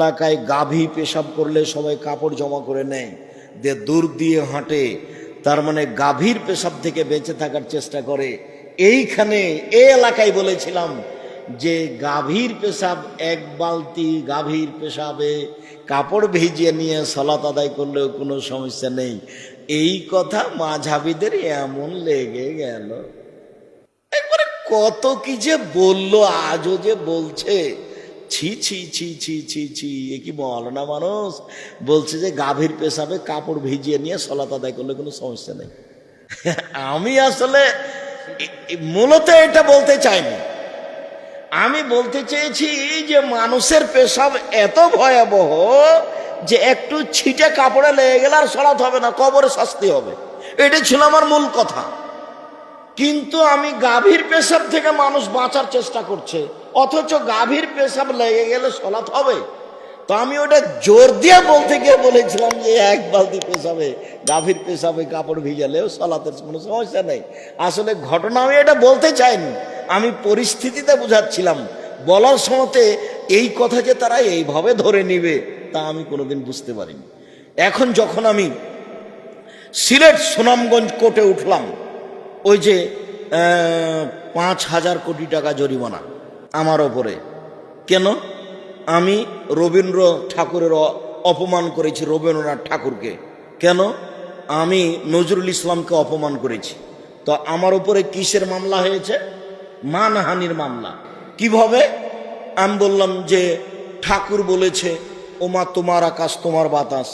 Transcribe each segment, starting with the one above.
এলাকায় গাভী পেশাব করলে সবাই কাপড় জমা করে নেয়। যে দূর দিয়ে হাঁটে। তার মানে গাভীর পেশাব থেকে বেঁচে থাকার চেষ্টা করে। এইখানে, এ এলাকায় বলেছিলাম যে গাভীর পেশাব এক বালতি গাভীর পেশাবে কাপড় ভিজিয়ে নিয়ে সলাত আদায় করলেও কোনো সমস্যা নেই। এই কথা মাঝাবিদের এমন লেগে গেল। একবারে কত কি যে বলল, আজও যে বলছে। ছি ছি ছি ছি ছি ছি, এ কি না মানুষ? বলছে যে গাভীর পেশাবে কাপড় ভিজিয়ে নিয়ে সলাত আদায় করলে কোনো সমস্যা নেই। আমি আসলে মূলত এটা বলতে চাইনি। আমি বলতে চেয়েছি যে মানুষের পেশাব এত ভয়াবহ যে একটু ছিটে কাপড়ে লেগে গেলে আর সলাত হবে না, কবরে শাস্তি হবে। এটাই ছিল আমার মূল কথা। কিন্তু আমি গাভীর পেশাব থেকে মানুষ বাঁচার চেষ্টা করছে। অথচ গাভীর পেশাব লেগে গেলে সলাৎ হবে। তো আমি ওটা জোর দিয়ে বলতে গিয়ে বলেছিলাম যে, এক বালতি পেশাবে, গাভীর পেশাবে কাপড় ভিজালেও সলাতের কোনো সমস্যা নেই। আসলে ঘটনা আমি এটা বলতে চাইনি, আমি পরিস্থিতিতে বুঝাচ্ছিলাম। বলার সময়তে এই কথা যে তারা এইভাবে ধরে নিবে, তা আমি কোনোদিন বুঝতে পারিনি। এখন যখন আমি সিলেট সুনামগঞ্জ কোর্টে উঠলাম, ওই যে পাঁচ হাজার কোটি টাকা জরিমানা আমার ওপরে। কেন? আমি রবীন্দ্র ঠাকুরের অপমান করেছি রবীন্দ্রনাথ ঠাকুরকে। কেন? আমি নজরুল ইসলামকে অপমান করেছি। তো আমার উপরে কিসের মামলা হয়েছে? মানহানির মামলা। কীভাবে? আমি বললাম যে, ঠাকুর বলেছে, ওমা তোমার আকাশ, তোমার বাতাস।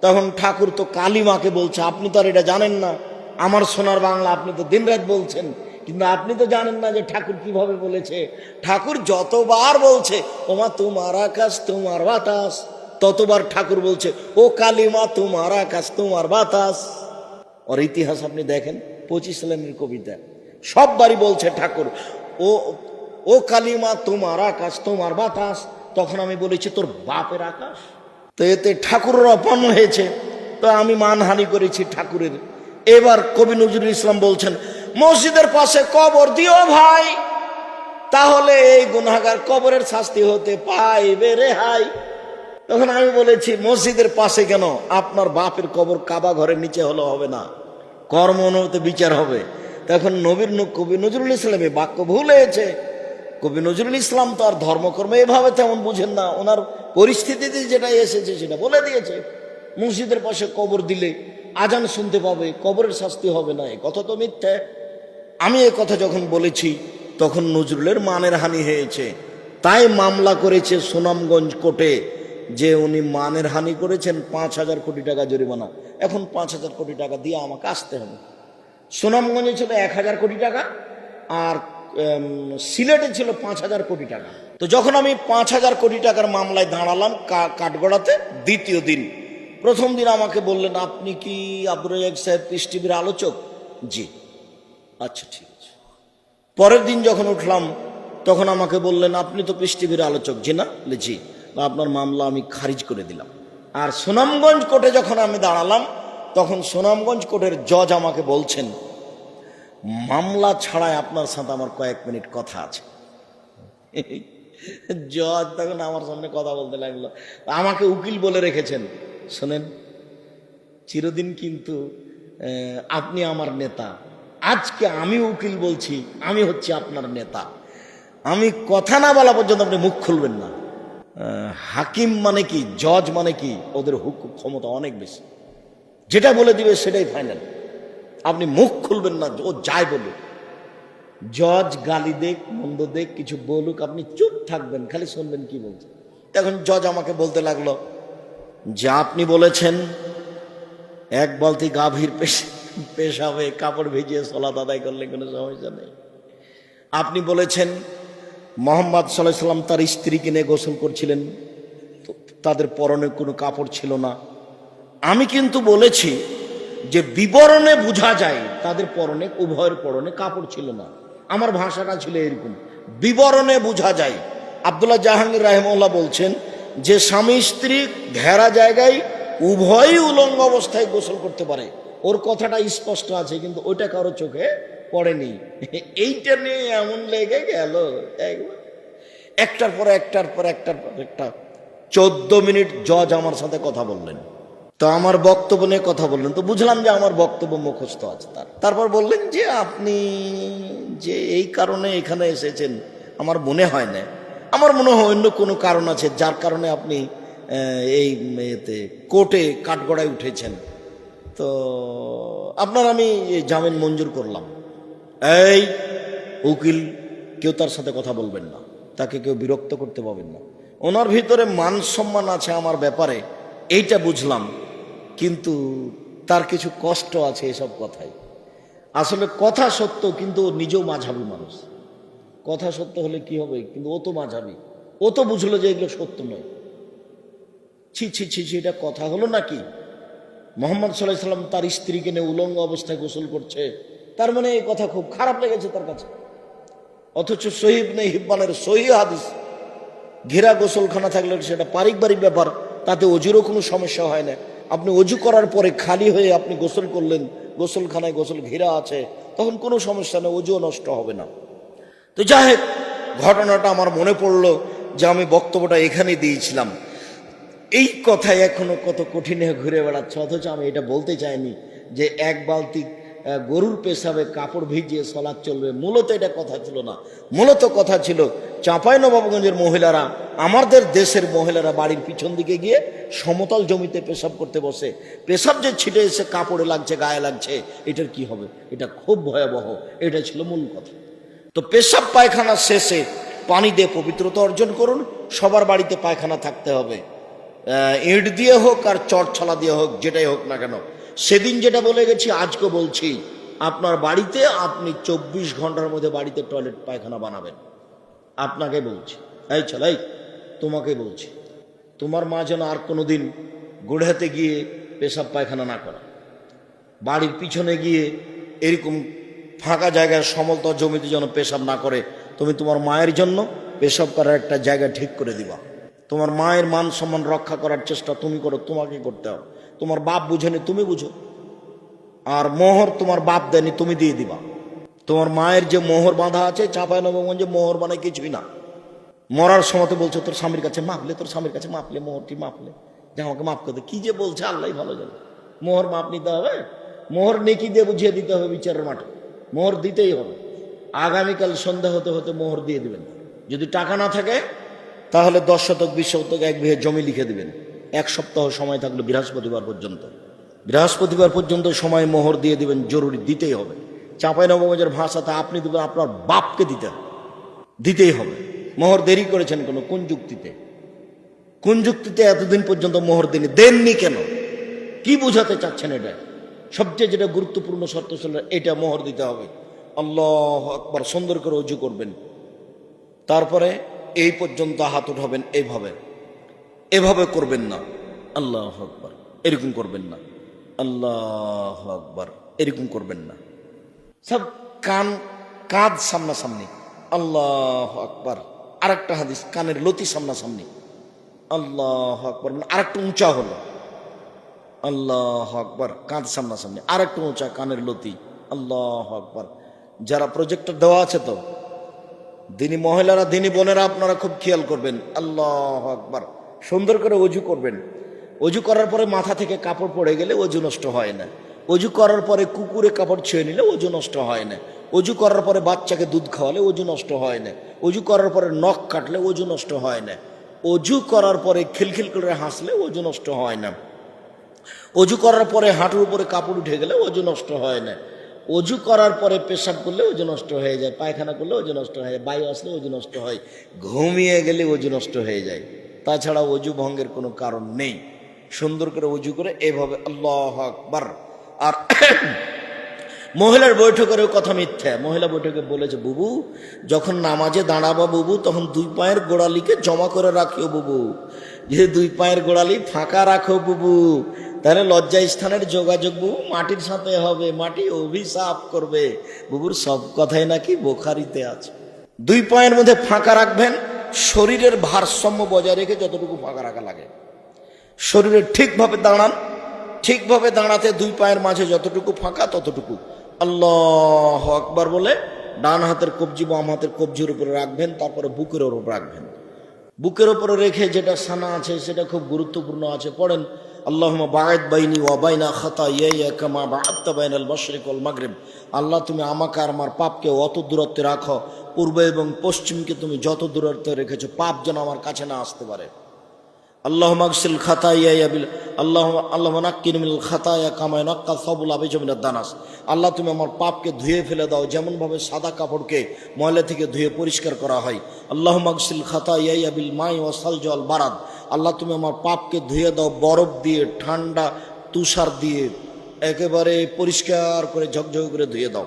তখন ঠাকুর তো কালিমাকে বলছে, আপনি তো আর এটা জানেন না। আমার সোনার বাংলা আপনি তো দিনরাত বলছেন। কিন্তু আপনি তো জানেন না যে ঠাকুর কীভাবে বলেছে। ঠাকুর যতবার বলছে, ওমা তোমার আকাশ, তোমার বাতাস। ততবার ঠাকুর বলছে, ও কালিমা, তোমার আকাশ, তোমার বাতাস। ওর ইতিহাস আপনি দেখেন, পঁচিশ লাইনের কবিতা। সববারই বলছে ঠাকুর, ও ও কালিমা, তোমার আকাশ, তোমার বাতাস। তখন আমি বলেছি, তোর বাপের আকাশ? তো এতে ঠাকুরের অপমান হয়েছে। তো আমি মানহানি করেছি ঠাকুরের। এবার কবি নজরুল ইসলাম বলছেন মসজিদের পাশে কবর, দিও ভাই। তাহলে এই গুনাগার কবরের শাস্তি হতে পাইবে রেহাই তখন আমি বলেছি, মসজিদের পাশে কেন? আপনার বাপের কবর কাবা ঘরের নিচে হলে হবে না। কর্ম অনুমতি বিচার হবে। তখন নবীর কবি নজরুল ইসলামে বাক্য ভুল হয়েছে। কবি নজরুল ইসলাম তো আর ধর্মকর্ম এভাবে তেমন বুঝেন না। ওনার পরিস্থিতিতে যেটা এসেছে সেটা বলে দিয়েছে। মসজিদের পাশে কবর দিলে আজান শুনতে পাবে, কবরের শাস্তি হবে না। এ কথা তো মিথ্যে। আমি এ কথা যখন বলেছি, তখন নজরুলের মানের হানি হয়েছে। তাই মামলা করেছে সুনামগঞ্জ কোর্টে, যে উনি মানের হানি করেছেন পাঁচ হাজার কোটি টাকা জরিমানা। এখন পাঁচ হাজার কোটি টাকা দিয়ে আমাকে আসতে হবে। সুনামগঞ্জে ছিল এক হাজার কোটি টাকা, আর সিলেটে ছিল পাঁচ হাজার কোটি টাকা। তো যখন আমি পাঁচ হাজার কোটি টাকার মামলায় দাঁড়ালাম কাঠগড়াতে, দ্বিতীয় দিন, প্রথম দিন আমাকে বললেন, আপনি কি রাজাক সাহেব টিভির আলোচক? জি। আচ্ছা ঠিক আছে। পরের দিন যখন উঠলাম, তখন আমাকে বললেন, আপনি তো পিস আলোচক জি না জি আপনার মামলা আমি খারিজ করে দিলাম। আর সুনামগঞ্জ কোর্টে যখন আমি দাঁড়ালাম, তখন সুনামগঞ্জ কোর্টের জজ আমাকে বলছেন, মামলা ছাড়াই আপনার সাথে আমার কয়েক মিনিট কথা আছে। জজ তখন আমার সামনে কথা বলতে লাগল। আমাকে উকিল বলে রেখেছেন, শোনেন, চিরদিন কিন্তু আপনি আমার নেতা আজকে আমি উকিল বলছি, আমি হচ্ছি আপনার নেতা। আমি কথা না বলা পর্যন্ত আপনি মুখ খুলবেন না। হাকিম মানে কি, জজ মানে কি, ওদের হুকুম ক্ষমতা অনেক বেশি। যেটা বলে দিবে সেটাই ফাইনাল আপনি মুখ খুলবেন না, ও যাই বলুক। জজ গালি দেখ মন্দ দেখ কিছু বলুক, আপনি চুপ থাকবেন, খালি শুনবেন কি বলছে। তখন জজ আমাকে বলতে লাগল, যে আপনি বলেছেন, এক বালতি গাভীর পেশা পেশাবে কাপড় ভিজিয়ে সলাত আদায় করলে কোনো সমস্যা নেই। আপনি বলেছেন, মোহাম্মদ সাল্লাহ সাল্লাম তার স্ত্রীকে নিয়ে গোসল করছিলেন তাদের পরনে কোনো কাপড় ছিল না। আমি কিন্তু বলেছি যে বিবরণে বোঝা যায় তাদের পরনে, উভয়ের পরনে কাপড় ছিল না। আমার ভাষাটা ছিল এরকম। বিবরণে বোঝা যায়। আবদুল্লাহ জাহাঙ্গীর রাহেমউল্লাহ বলছেন যে স্বামী স্ত্রী ঘেরা জায়গায় উভয়ই উলঙ্গ অবস্থায় গোসল করতে পারে। ওর কথাটা স্পষ্ট আছে, কিন্তু ওইটা কারও চোখে পড়েনি। এইটা নিয়ে এমন লেগে গেল একটার পর একটার পর একটার পর একটা। চোদ্দ মিনিট জজ আমার সাথে কথা বললেন। তো আমার বক্তব্য নিয়ে কথা বললেন। তো বুঝলাম যে আমার বক্তব্য মুখস্থ আছে তার। তারপর বললেন যে আপনি যে এই কারণে এখানে এসেছেন, আমার মনে হয় না। আমার মনে হয় অন্য কোনো কারণ আছে, যার কারণে আপনি এই কোর্টে কাঠগড়ায় উঠেছেন। তো আপনার আমি জামিন মঞ্জুর করলাম। এই উকিল, কেউ তার সাথে কথা বলবেন না। তাকে কেউ বিরক্ত করতে পারবেন না। ওনার ভিতরে মান সম্মান আছে আমার ব্যাপারে, এইটা বুঝলাম। কিন্তু তার কিছু কষ্ট আছে এসব কথায়। আসলে কথা সত্য, কিন্তু ও নিজেও মাঝাবি মানুষ। কথা সত্য হলে কি হবে? কিন্তু ও তো মাঝাবি। ও তো বুঝলো যে এগুলো সত্য নয়। ছি ছি ছি ছি, এটা কথা হলো নাকি? মোহাম্মদ সাল্লাহ সাল্লাম তার স্ত্রীকে নিয়ে উলঙ্গ অবস্থায় গোসল করছে। তার মানে এই কথা খুব খারাপ লেগেছে তার কাছে। অথচ শহীদ নেই হিব্বানের সহি হাদিস, ঘেরা গোসলখানা থাকলে সেটা পারিবারিক ব্যাপার, তাতে অজুরও কোনো সমস্যা হয় না। আপনি অজু করার পরে খালি হয়ে আপনি গোসল করলেন, গোসলখানায় গোসল ঘেরা আছে, তখন কোনো সমস্যা নেই, অজুও নষ্ট হবে না। তো যাই ঘটনাটা আমার মনে পড়ল যে আমি বক্তব্যটা এখানে দিয়েছিলাম। এই কথায় এখনও কত কঠিন ঘুরে বেড়াচ্ছে, অথচ আমি এটা বলতে চাইনি যে এক বালতি গরুর পেশাবে কাপড় ভিজিয়ে সলাদ চলবে। মূলত এটা কথা ছিল না। মূলত কথা ছিল, চাঁপাই নবাবগঞ্জের মহিলারা, আমাদের দেশের মহিলারা বাড়ির পিছন দিকে গিয়ে সমতল জমিতে পেশাব করতে বসে। পেশাব যে ছিটে এসে কাপড়ে লাগছে, গায়ে লাগছে, এটার কি হবে? এটা খুব ভয়াবহ। এটা ছিল মূল কথা। তো পেশাব পায়খানা শেষে পানি দিয়ে পবিত্রতা অর্জন করুন, সবার বাড়িতে পায়খানা থাকতে হবে। ইট দিয়ে হোক আর চটছলা দিয়ে হোক, যেটাই হোক না কেন। সেদিন যেটা বলে গেছি, আজকে বলছি, আপনার বাড়িতে আপনি চব্বিশ ঘণ্টার মধ্যে বাড়িতে টয়লেট পায়খানা বানাবেন। আপনাকে বলছি। এই চল এই, তোমাকে বলছি। তোমার মা যেন আর কোনোদিন গোড়াতে গিয়ে পেশাব পায়খানা না করা। বাড়ির পিছনে গিয়ে এরকম ফাঁকা জায়গায় সমতল জমিতে যেন পেশাব না করে, তুমি তোমার মায়ের জন্য পেশাব করার একটা জায়গা ঠিক করে দিবা। তোমার মায়ের মান সম্মান রক্ষা করার চেষ্টা তুমি করো তোমাকে করতে হবে। তোমার বাপ বুঝেনি তুমি বুঝো। আর মোহর তোমার বাপ দেয়নি, তুমি দিয়ে দিবা। তোমার মায়ের যে মোহর বাঁধা আছে চাপায় নবগঞ্জে মোহর মানে কিছুই না। মরার সময়তে বলছো, তোর স্বামীর কাছে মাপলে তোর স্বামীর কাছে মাপলে মোহরটি মাপলে যে আমাকে মাফ করতে কি যে বলছে আল্লাহ ভালো জানে। মোহর মাপ নিতে হবে মোহর নেকি দিয়ে বুঝিয়ে দিতে হবে বিচারের মাঠে। মোহর দিতেই হবে। আগামীকাল সন্ধ্যা হতে হতে মোহর দিয়ে দিবেন। যদি টাকা না থাকে তাহলে দশ শতক, বিশ শতক, এক বিঘে জমি লিখে দেবেন। এক সপ্তাহ সময় থাকল বৃহস্পতিবার পর্যন্ত। বৃহস্পতিবার পর্যন্ত সময় মোহর দিয়ে দিবেন, জরুরি, দিতেই হবে। চাঁপাই নবগঞ্জের ভাষাতে আপনি দেবেন, আপনার বাপকে দিতে হবে। দিতেই হবে। মোহর দেরি করেছেন কেন? কোন যুক্তিতে? কোন যুক্তিতে এতদিন পর্যন্ত মোহর দেননি? দেননি কেন? কি বোঝাতে চাচ্ছেন এটা? সবচেয়ে যেটা গুরুত্বপূর্ণ শর্ত ছিল, এটা মোহর দিতে হবে। আল্লাহ আকবার, সুন্দর করে উজু করবেন। তারপরে এই পর্যন্ত হাত উঠাবেন এইভাবে এভাবে করবেন না। আল্লাহ আকবার। এরকম করবেন না। আল্লাহ আকবার। এরকম করবেন না। সব কান, কাঁধ সামনাসামনি। আল্লাহ আকবার। আরেকটা হাদিস, কানের লতি সামনাসামনি। আল্লাহ আকবর। মানে আরেকটু উঁচা হলো। আল্লাহ আকবর। কাঁধ সামনাসামনি। আরেকটু উঁচা, কানের লতি। আল্লাহ আকবর। যারা প্রজেক্টর দেওয়া আছে তো দিনী মহিলারা, দিনী বোনেরা আপনারা খুব খেয়াল করবেন। আল্লাহ আকবার। সুন্দর করে অজু করবেন। অজু করার পরে মাথা থেকে কাপড় পড়ে গেলে অজু নষ্ট হয় না। অজু করার পরে কুকুরে কাপড় ছুঁয়ে নিলে অজু নষ্ট হয় না। অজু করার পরে বাচ্চাকে দুধ খাওয়ালে অজু নষ্ট হয় না। অজু করার পরে নখ কাটলে অজু নষ্ট হয় না। অজু করার পরে খিলখিল করে হাসলে অজু নষ্ট হয় না। অজু করার পরে হাঁটুর উপরে কাপড় উঠে গেলে অজু নষ্ট হয় না। অজু করার পরে পেশাব করলে অজু নষ্ট হয়ে যায়, পায়খানা করলে অজু নষ্ট হয়ে যায়, বায়ু আসলে অজু নষ্ট হয়, ঘুমিয়ে গেলে অজু নষ্ট হয়ে যায়। তাছাড়া অজু ভঙ্গের কোনো কারণ নেই। সুন্দর করে অজু করে এভাবে আল্লাহ আকবার। আর মহিলার বৈঠকের কথা মিথ্যা। মহিলা বৈঠকে বলেছে, বুবু, যখন নামাজে দাঁড়াবা বুবু, তখন দুই পায়ের গোড়ালিকে জমা করে রাখিও বুবু। যে দুই পায়ের গোড়ালি ফাঁকা রাখো বুবু তাহলে লজ্জা স্থানের যোগাযোগ বুবু মাটির সাথে হবে, মাটি অভিশাপ করবে। বুবুর সব কথাই নাকি বোখারিতে আছে। দুই পায়ের মধ্যে ফাঁকা রাখবেন, শরীরের ভারসাম্য বজায় রেখে যতটুকু ফাঁকা রাখা লাগে। শরীরে ঠিকভাবে দাঁড়ান, ঠিকভাবে দাঁড়াতে দুই পায়ের মাঝে যতটুকু ফাঁকা ততটুকু। আল্লাহ আকবার বলে ডান হাতের কবজি, বাম হাতের কবজির উপরে রাখবেন, তারপরে বুকের ওপর রাখবেন। বুকের ওপরে রেখে যেটা সানা আছে সেটা খুব গুরুত্বপূর্ণ আছে, পড়েন। আল্লাহ বায়দ বাইনি ওয়াবাইনা খাতা ইয়ে কামা বাহাত্তা বাইনাল মশরিক মাগরিব। আল্লাহ, তুমি আমাকে আর আমার পাপকে অত দূরত্বে রাখো। পূর্ব এবং পশ্চিমকে তুমি যত দূরত্বে রেখেছো, পাপ যেন আমার কাছে না আসতে পারে। আল্লাহ মাকসিল খাতাইয়া বিল আল্লাহ আল্লাহ নাক্কিন মিল খাতায়া কামায় নাক্কা সবুল আবে দানাস। আল্লাহ তুমি আমার পাপকে ধুয়ে ফেলে দাও, যেমনভাবে সাদা কাপড়কে ময়লা থেকে ধুয়ে পরিষ্কার করা হয়। আল্লাহ মাকসিল খাতাইয়া বিল মাই ও জল বারাদ। আল্লাহ তুমি আমার পাপকে ধুয়ে দাও, বরফ দিয়ে, ঠান্ডা, তুষার দিয়ে, একেবারে পরিষ্কার করে ঝকঝক করে ধুয়ে দাও।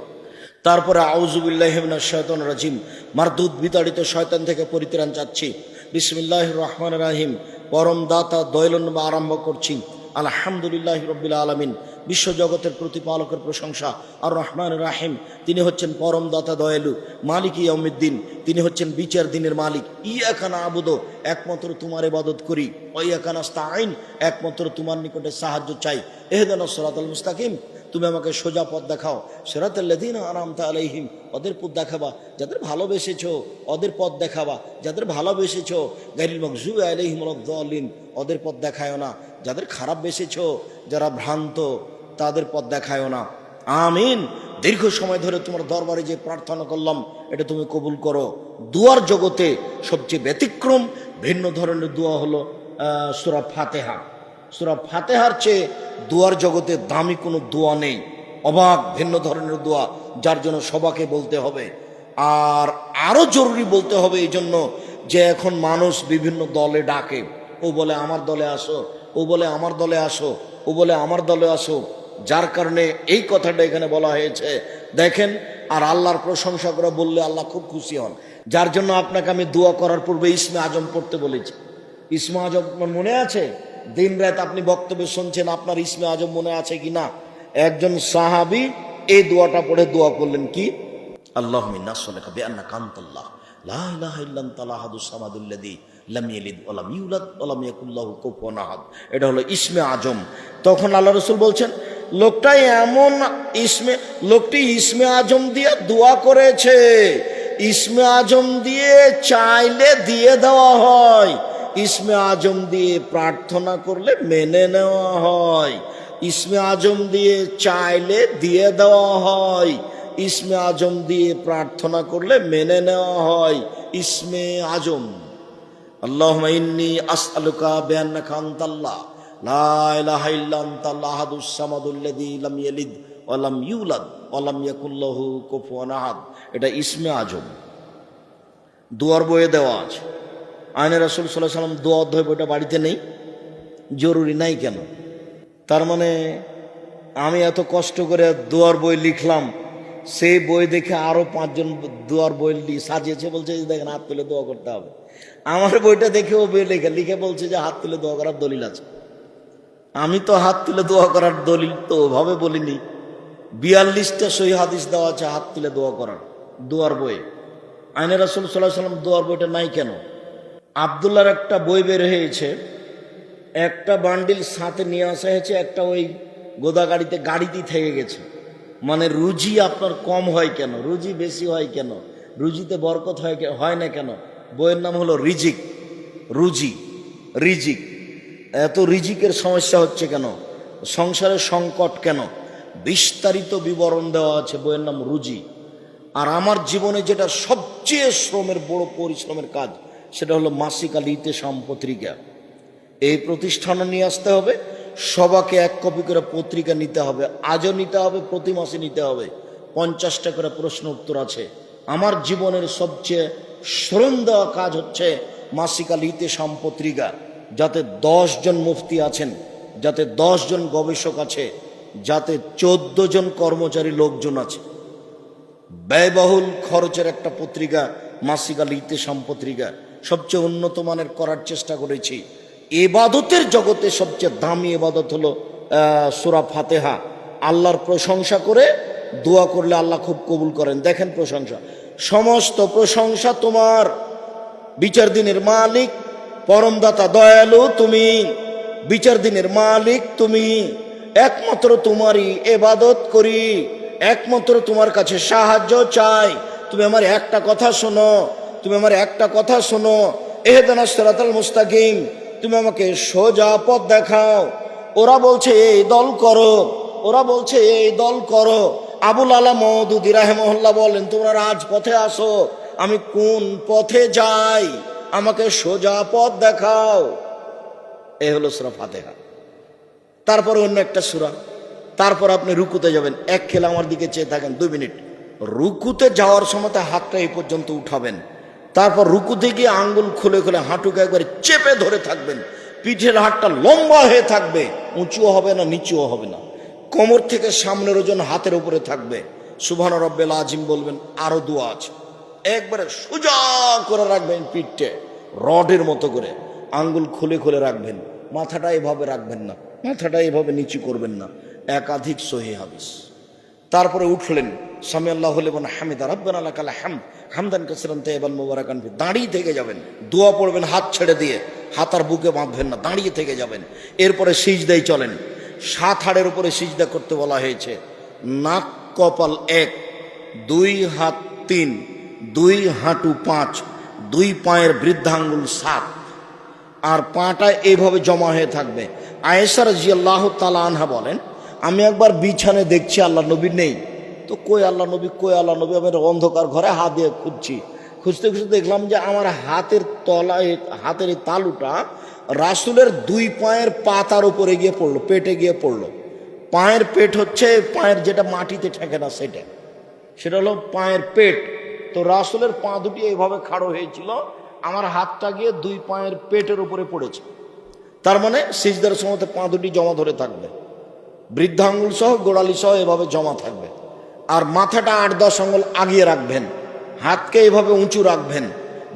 তারপরে আউজুবিল্লাহিমিনা শয়তন রাজিম। মারদুদ বিতাড়িত শয়তান থেকে পরিত্রাণ চাচ্ছি। বিসমিল্লাহ রহমান রাহিম। পরম দাতা দয়লন বা আরম্ভ করছি। আলহামদুলিল্লাহ রব্বিল আলমিন। বিশ্বজগতের প্রতিপালকের প্রশংসা। আর রহমান রাহিম, তিনি হচ্ছেন পরম দাতা দয়ালু। মালিক ইয়াউমিদ্দিন, তিনি হচ্ছেন বিচার দিনের মালিক। ইয়াখানা আবুদ একমাত্র তোমার এবাদত করি। ওয়াইয়াখানা আইন একমাত্র তোমার নিকটে সাহায্য চাই। এহদান সরাতাল মুস্তাকিম। তুমি আমাকে সোজা পথ দেখাও। সেরাতাল্লাদিন আরামতা আলাইহিম। ওদের পথ দেখাবা, যাদের ভালোবেসেছ, ওদের পথ দেখাবা, যাদের ভালোবেসেছো গাইল মকজু আলাইহিম রদ্দিন ওদের পথ দেখায়ও না। যাদের খারাপ বেসেছো, যারা ভ্রান্ত, তাদের পথ দেখায়ও না। আমিন। দীর্ঘ সময় ধরে তোমার দরবারে যে প্রার্থনা করলাম, এটা তুমি কবুল করো। দুয়ার জগতে সবচেয়ে ব্যতিক্রম, ভিন্ন ধরনের দোয়া হলো সুরা ফাতেহা। সুরা ফাতেহার চেয়ে দোয়ার জগতে দামি কোনো দোয়া নেই। অবাক, ভিন্ন ধরনের দোয়া, যার জন্য সবাকে বলতে হবে। আর আরও জরুরি বলতে হবে এই জন্য যে এখন মানুষ বিভিন্ন দলে ডাকে। ও বলে, আমার দলে আসো। ও বলে, আমার দলে আসো। ও বলে, আমার দলে আসো। যার কারণে এই কথাটা এখানে বলা হয়েছে। দেখেন, আর আল্লাহর প্রশংসা করে বললে আল্লাহ খুব খুশি হন। যার জন্য আপনাকে আমি দোয়া করার পূর্বে ইসমে আজম পড়তে বলেছি। ইসমে আজম মনে আছে? দিন রাত আপনি বক্তব্য শুনছেন, আপনার ইসমে আজম মনে আছে কি না একজন সাহাবি এই দোয়াটা পড়ে দোয়া করলেন কি? আল্লাহ কান্তাল্লাহ এটা হলো আজম। তখন আল্লাহ রাসূল বলছেন, লোকটা এমন ইসমে, লোকটি ইসমে আজম দিয়ে দোয়া করেছে। ইসমে আজম দিয়ে চাইলে দিয়ে দেওয়া হয়। ইসমে আজম দিয়ে প্রার্থনা করলে মেনে নেওয়া হয়। ইসমে আজম দিয়ে চাইলে দিয়ে দেওয়া হয়। ইসমে আজম দিয়ে প্রার্থনা করলে মেনে নেওয়া হয়। ইসমে আজম। আল্লাহ ইন্নি আসআলুকা বিআন্নাকা আনতাল্লাহ। লা ইল্লা আনতাল আহাদুস সামাদুল্লাযী লাম ইয়ালিদ ওয়া লাম ইউলাদ ওয়া লাম ইয়াকুল লাহু কুফুয়ান আহাদ। এটা ইসমে আজম। দুয়ার বইয়ে দেওয়া আছে। আইনে রাসূল আলাইহি সাল্লাম দোয়া অধ্যায় বইটা বাড়িতে নেই। জরুরি নাই কেন? তার মানে আমি এত কষ্ট করে দুয়ার বই লিখলাম, সেই বই দেখে আরও পাঁচজন দুয়ার বই সাজিয়েছে, বলছে যে দেখেন, হাত তুলে দোয়া করতে হবে। আমার বইটা দেখে ও বই লিখে লিখে বলছে যে, হাত তুলে দোয়া করার দলিল আছে। আমি তো হাত তুলে দোয়া করার দলিল তো ওভাবে বলিনি। বিয়াল্লিশটা সহি হাদিস দেওয়া আছে, হাত তুলে দোয়া করার, দোয়ার বইয়ে। আইনে রাসুল সাল্লাহ সাল্লাম দোয়ার বইটা নাই কেন? আবদুল্লার একটা বই বের হয়েছে। একটা বান্ডিল সাথে নিয়ে আসা হয়েছে, একটা ওই গোদা গাড়িতে গাড়িতেই থেকে গেছে। মানে রুজি আপনার কম হয় কেন? রুজি বেশি হয় কেন? রুজিতে বরকত হয় হয় না কেন? বইয়ের নাম হলো রিজিক। রুজি, রিজিক। এত রিজিকের সমস্যা হচ্ছে কেন? সংসারের সংকট কেন? বিস্তারিত বিবরণ দেওয়া আছে, বইয়ের নাম রুজি। আর আমার জীবনে যেটা সবচেয়ে শ্রমের বড় পরিশ্রমের কাজ সেটা হলো মাসিক আলী ইতেসাম পত্রিকা এই প্রতিষ্ঠানে নিয়ে আসতে হবে, সবাকে এক কপি করে পত্রিকা নিতে হবে। আজও নিতে হবে, প্রতি মাসে নিতে হবে। পঞ্চাশটা করে প্রশ্ন উত্তর আছে। আমার জীবনের সবচেয়ে শ্রম দেওয়া কাজ হচ্ছে মাসিক আলী ইতেসাম পত্রিকা যাতে জন মুফতি আছেন, যাতে জন গবেষক আছে, যাতে চোদ্দ জন কর্মচারী লোকজন আছে। ব্যয়বহুল খরচের একটা পত্রিকা, মাসিক আল ইতেসাম পত্রিকা সবচেয়ে উন্নত মানের করার চেষ্টা করেছি। এবাদতের জগতে সবচেয়ে দামি এবাদত হলো সুরা ফাতেহা। আল্লাহর প্রশংসা করে দোয়া করলে আল্লাহ খুব কবুল করেন। দেখেন প্রশংসা। সমস্ত প্রশংসা তোমার। বিচার দিনের মালিক পরমদাতা দয়ালু তুমি। বিচার দিনের মালিক তুমি। একমাত্র তোমারই এবাদত করি। একমাত্র তোমার কাছে সাহায্য চাই। তুমি আমার একটা কথা শোনো। তুমি আমার একটা কথা শোনো। এহেদানা সেরাতাল মুস্তাকিম, তুমি আমাকে সোজা পথ দেখাও। ওরা বলছে, এই দল করো। ওরা বলছে, এই দল করো। আবুল আলা মহদুদি রাহেমহল্লা বলেন, তোমরা রাজপথে আসো। আমি কোন পথে যাই? আমাকে সোজা পথ দেখাও। এ হলো সুরা ফাতেহা। তারপরে অন্য একটা সুরা। তারপর আপনি রুকুতে যাবেন। এক খেলা আমার দিকে চেয়ে থাকেন, দুই মিনিট। রুকুতে যাওয়ার সময় হাতটা এই পর্যন্ত উঠাবেন। তারপর রুকুতে গিয়ে আঙ্গুল খুলে খুলে হাঁটুকে একবারে চেপে ধরে থাকবেন। পিঠের হাতটা লম্বা হয়ে থাকবে। উঁচুও হবে না, নিচুও হবে না। কোমর থেকে সামনের ওজন হাতের উপরে থাকবে। সুভান রব্বেল আজিম বলবেন, আরও দোয়া আছে। একবারে সোজা করে রাখবেন পিঠটে, রডের মতো করে। আঙ্গুল খুলে খুলে রাখবেন। মাথাটা এভাবে রাখবেন না। মাথাটা এভাবে নিচু করবেন না। একাধিক সহি হাবিস তারপরে উঠলেন, সামি আল্লাহ হলেন হামিদা, রব্বান আল্লাহ কালা হাম হামদান কাসরান তেবান মোবারকান। দাঁড়িয়ে থেকে যাবেন, দোয়া পড়বেন হাত ছেড়ে দিয়ে, হাত আর বুকে বাঁধবেন না, দাঁড়িয়ে থেকে যাবেন। এরপরে সিজদাই চলেন, সাত হাড়ের উপরে সিজদা করতে বলা হয়েছে। নাক কপাল এক, দুই হাত তিন, দুই হাঁটু পাঁচ, দুই পায়ের বৃদ্ধাঙ্গুল সাত। আর পাটা এইভাবে জমা হয়ে থাকবে। আয়েসার জিয়াল্লাহ তালা আনহা বলেন আমি একবার বিছানে দেখছি আল্লাহ নবী নেই। তো কই আল্লাহ নবী, কই আল্লাহ নবী? আমি অন্ধকার ঘরে হাত দিয়ে খুঁজছি। খুঁজতে খুঁজতে দেখলাম যে আমার হাতের তলায়, হাতের এই তালুটা রাসুলের দুই পায়ের পাতার উপরে গিয়ে পড়ল, পেটে গিয়ে পড়ল। পায়ের পেট হচ্ছে, পায়ের যেটা মাটিতে ঠেকে না সেটা। সেটা হলো পায়ের পেট। তো রাসুলের পা দুটি এইভাবে খাড়ো হয়েছিল, আমার হাতটা গিয়ে দুই পায়ের পেটের উপরে পড়েছে। তার মানে সিজদার সময় পা দুটি জমা ধরে থাকবে। বৃদ্ধাঙ্গুল সহ, গোড়ালি সহ এভাবে জমা থাকবে। আর মাথাটা আট দশ আঙ্গুল আগিয়ে রাখবেন। হাতকে এভাবে উঁচু রাখবেন,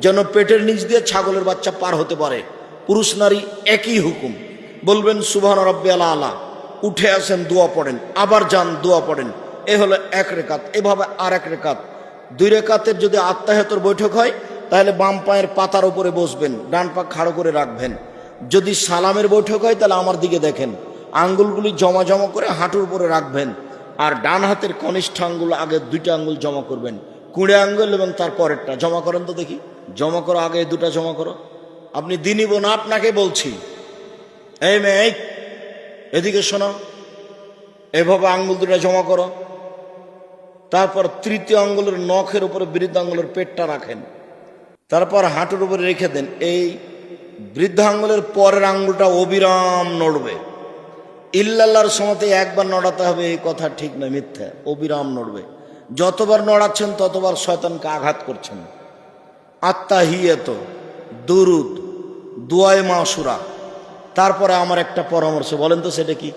যেন পেটের নিচ দিয়ে ছাগলের বাচ্চা পার হতে পারে। পুরুষ নারী একই হুকুম। বলবেন, সুবহান রব্বে আলা আলা। উঠে আসেন, দোয়া পড়েন। আবার যান, দোয়া পড়েন। এ হলো এক রেখাত। এভাবে আর এক রেখাত। দুই রেখাতের যদি আত্মাহতর বৈঠক হয়, তাহলে বাম পায়ের পাতার উপরে বসবেন, ডান পা খাড়ো করে রাখবেন। যদি সালামের বৈঠক হয়, তাহলে আমার দিকে দেখেন। আঙ্গুলগুলি জমা জমা করে হাঁটুর উপরে রাখবেন আর ডান হাতের কনিষ্ঠ আঙ্গুল আগে দুইটা আঙ্গুল জমা করবেন। কুড়ে আঙ্গুল এবং তার পরেরটা। জমা করেন তো দেখি। জমা করো আগে দুটা জমা করো। আপনি দিনই বোন আপনাকে বলছি। এই এই, এদিকে শোনো। এভাবে আঙ্গুল দুটা জমা করো। তারপর তৃতীয় আঙ্গুলের নখের উপরে বৃদ্ধ আঙ্গুলের পেটটা রাখেন। তারপর হাঁটুর উপরে রেখে দেন। এই বৃদ্ধ আঙ্গুলের পরের আঙ্গুলটা অবিরাম নড়বে। ইল্লাল্লাহর সময়তে একবার নড়াতে হবে, এই কথা ঠিক নয়, মিথ্যা। অবিরাম নড়বে। যতবার নড়াচ্ছেন, ততবার শয়তানকে আঘাত করছেন। আত্মা হিয়েত দুরুদ, দুয়ায় মাসুরা তারপরে আমার একটা পরামর্শ, বলেন তো সেটা কি?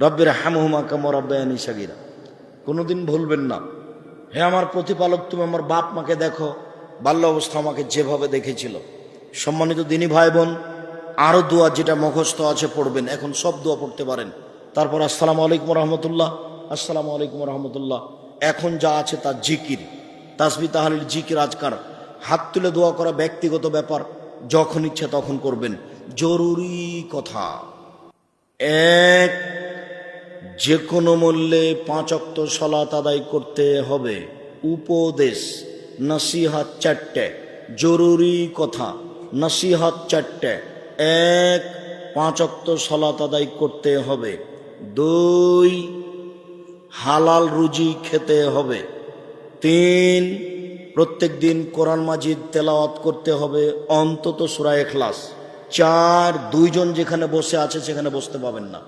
রব্বের হামহুমা কামর রব্বায়ানি সাগিরা। কোনোদিন ভুলবেন না। হে আমার প্রতিপালক, তুমি আমার বাপ মাকে দেখো, বাল্য অবস্থা আমাকে যেভাবে দেখেছিল। সম্মানিত দিনী ভাই বোন আরও দোয়া যেটা মুখস্থ আছে পড়বেন। এখন সব দোয়া পড়তে পারেন। তারপর, আসসালামু আলাইকুম রহমতুল্লাহ, আসসালামু আলাইকুম রহমতুল্লাহ। এখন যা আছে তা জিকির। তাসবি তাহালির জিকির আজকার হাত তুলে দোয়া করা ব্যক্তিগত ব্যাপার। যখন ইচ্ছে তখন করবেন। জরুরি কথা। এক যে কোনো মূল্যে পাঁচ অক্ত সলাত আদায় করতে হবে। উপদেশ, নসিহাত চারটে। জরুরি কথা, নসিহাত চারটে। এক, পাঁচ অক্ত সলাত আদায় করতে হবে। দুই, হালাল রুজি খেতে হবে। তিন, প্রত্যেক দিন কোরআন মাজিদ তেলাওয়াত করতে হবে অন্তত সুরা এখলাস চার, দুইজন যেখানে বসে আছে সেখানে বসতে পাবেন না।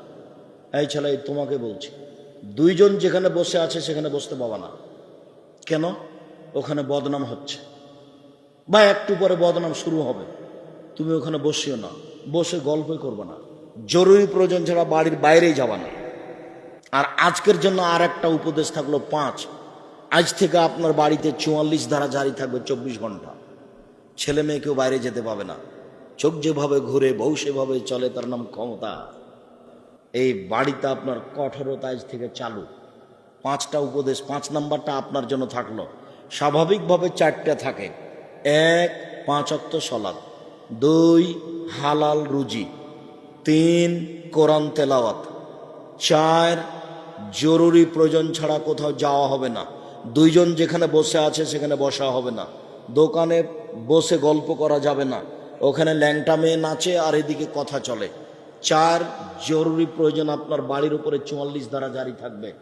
এই ছেলে, তোমাকে বলছি, দুইজন যেখানে বসে আছে সেখানে বসতে পাবা না। কেন? ওখানে বদনাম হচ্ছে। বা একটু পরে বদনাম শুরু হবে। তুমি ওখানে বসিও না। বসে গল্পই করবে না। জরুরি প্রয়োজন ছাড়া বাড়ির বাইরেই যাবা না। আর আজকের জন্য আর একটা উপদেশ থাকল পাঁচ। আজ থেকে আপনার বাড়িতে চুয়াল্লিশ ধারা জারি থাকবে চব্বিশ ঘণ্টা। ছেলে মেয়ে কেউ বাইরে যেতে পাবে না। চোখ যেভাবে ঘুরে, বউ সেভাবে চলে, তার নাম ক্ষমতা। এই বাড়িতে আপনার কঠোরতা আজ থেকে চালু। পাঁচটা উপদেশ, পাঁচ নাম্বারটা আপনার জন্য থাকল। স্বাভাবিকভাবে চারটে থাকে। এক, পাঁচ অক্ত সলাদ দুই, হালাল রুজি। তিন, কোরআন তেলাওয়াত। চার, জরুরি প্রয়োজন ছাড়া কোথাও যাওয়া হবে না। দুইজন যেখানে বসে আছে সেখানে বসা হবে না। দোকানে বসে গল্প করা যাবে না। ওখানে ল্যাংটা মেয়ে নাচে আর এদিকে কথা চলে। চার, জরুরি প্রয়োজন আপনার বাড়ির উপরে চুয়াল্লিশ দ্বারা জারি থাকবে।